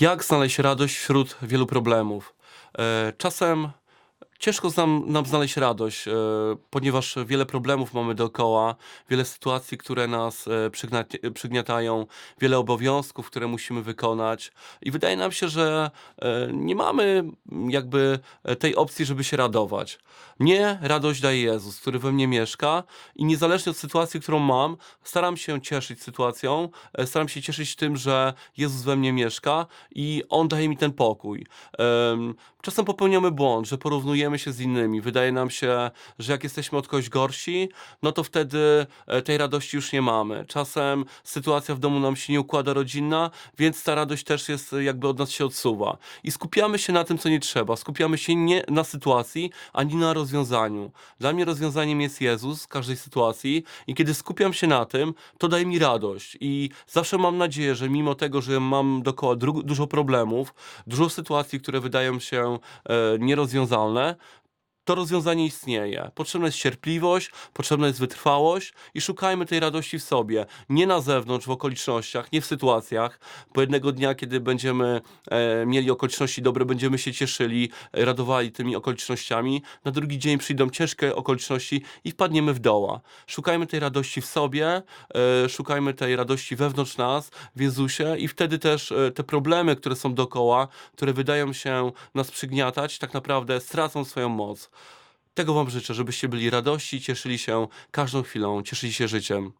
Jak znaleźć radość wśród wielu problemów? E, Czasem ciężko nam, nam znaleźć radość, e, ponieważ wiele problemów mamy dookoła, wiele sytuacji, które nas e, przygniatają, wiele obowiązków, które musimy wykonać. I wydaje nam się, że e, nie mamy jakby e, tej opcji, żeby się radować. Nie, radość daje Jezus, który we mnie mieszka i niezależnie od sytuacji, którą mam, staram się cieszyć sytuacją, e, staram się cieszyć tym, że Jezus we mnie mieszka i On daje mi ten pokój. Em, Czasem popełniamy błąd, że porównujemy się z innymi. Wydaje nam się, że jak jesteśmy od kogoś gorsi, no to wtedy e, tej radości już nie mamy. Czasem sytuacja w domu nam się nie układa rodzinna, więc ta radość też jest e, jakby od nas się odsuwa. I skupiamy się na tym, co nie trzeba. Skupiamy się nie na sytuacji, ani na rozwiązaniu. Dla mnie rozwiązaniem jest Jezus w każdej sytuacji i kiedy skupiam się na tym, to daje mi radość. I zawsze mam nadzieję, że mimo tego, że mam dookoła dużo problemów, dużo sytuacji, które wydają się e, nierozwiązalne, to rozwiązanie istnieje. Potrzebna jest cierpliwość, potrzebna jest wytrwałość i szukajmy tej radości w sobie. Nie na zewnątrz, w okolicznościach, nie w sytuacjach, bo jednego dnia, kiedy będziemy e, mieli okoliczności dobre, będziemy się cieszyli, e, radowali tymi okolicznościami. Na drugi dzień przyjdą ciężkie okoliczności i wpadniemy w doła. Szukajmy tej radości w sobie, e, szukajmy tej radości wewnątrz nas, w Jezusie i wtedy też e, te problemy, które są dookoła, które wydają się nas przygniatać, tak naprawdę stracą swoją moc. Tego Wam życzę, żebyście byli radości, cieszyli się każdą chwilą, cieszyli się życiem.